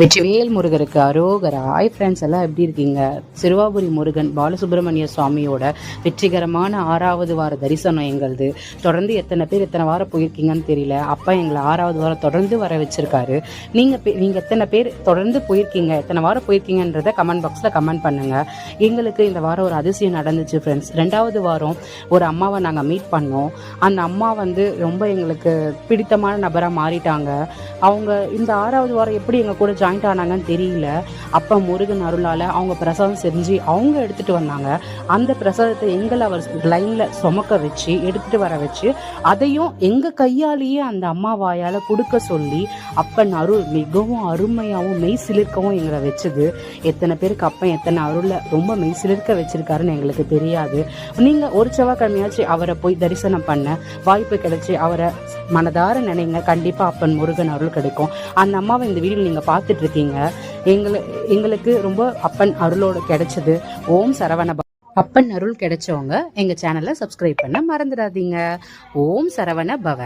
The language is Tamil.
வெற்றிவேல் முருகருக்கு அரோகரா. ஹாய் ஃப்ரெண்ட்ஸ் எல்லாம் எப்படி இருக்கீங்க? சிறுவாபுரி முருகன் பாலசுப்ரமணிய சுவாமியோட வெற்றிகரமான ஆறாவது வார தரிசனம் எங்களுது? தொடர்ந்து எத்தனை பேர் எத்தனை வாரம் போயிருக்கீங்கன்னு தெரியல. அப்பா எங்களை ஆறாவது வாரம் தொடர்ந்து வர வச்சிருக்காரு. நீங்கள் பே நீங்கள் எத்தனை பேர் தொடர்ந்து போயிருக்கீங்க? எத்தனை வாரம் போயிருக்கீங்கன்றத கமெண்ட் பாக்ஸில் கமெண்ட் பண்ணுங்க. எங்களுக்கு இந்த வாரம் ஒரு அதிசயம் நடந்துச்சு ஃப்ரெண்ட்ஸ் ரெண்டாவது வாரம் ஒரு அம்மாவை நாங்கள் மீட் பண்ணோம். அந்த அம்மா வந்து ரொம்ப எங்களுக்கு பிடித்தமான நபராக மாறிட்டாங்க. அவங்க இந்த ஆறாவது வாரம் எப்படி எங்கள் கூட ஜாயிண்ட் ஆனாங்கன்னு தெரியல. அப்போ முருகன் அருளால் அவங்க பிரசாதம் செஞ்சு அவங்க எடுத்துகிட்டு வந்தாங்க. அந்த பிரசாதத்தை எங்களை அவர் லைனில் சுமக்க வச்சு எடுத்துகிட்டு வர வச்சு அதையும் எங்கள் கையாலேயே அந்த அம்மா வாயால் கொடுக்க சொல்லி அப்பன் அருள் மிகவும் அருமையாகவும் மெய் சிலிர்க்கவும் எங்களை வச்சது. எத்தனை பேருக்கு அப்பன் எத்தனை அருளை ரொம்ப மெய் சிலிர்க்க வச்சுருக்காருன்னு எங்களுக்கு தெரியாது. நீங்கள் ஒரு செவ்வாய்க்கிழமையாச்சு அவரை போய் தரிசனம் பண்ண வாய்ப்பு கிடைச்சி அவரை மனதார நினைங்க. கண்டிப்பாக அப்பன் முருகன் அருள் கிடைக்கும். அந்த அம்மாவை இந்த வீடியோ நீங்கள் பார்த்து இருக்கீங்க எங்களை எங்களுக்கு ரொம்ப அப்பன் அருளோடு கிடைச்சது. ஓம் சரவண அப்பன் அருள் கிடைச்சவங்க எங்கள் சேனலை சப்ஸ்கிரைப் பண்ண மறந்துடாதீங்க. ஓம் சரவண பவ.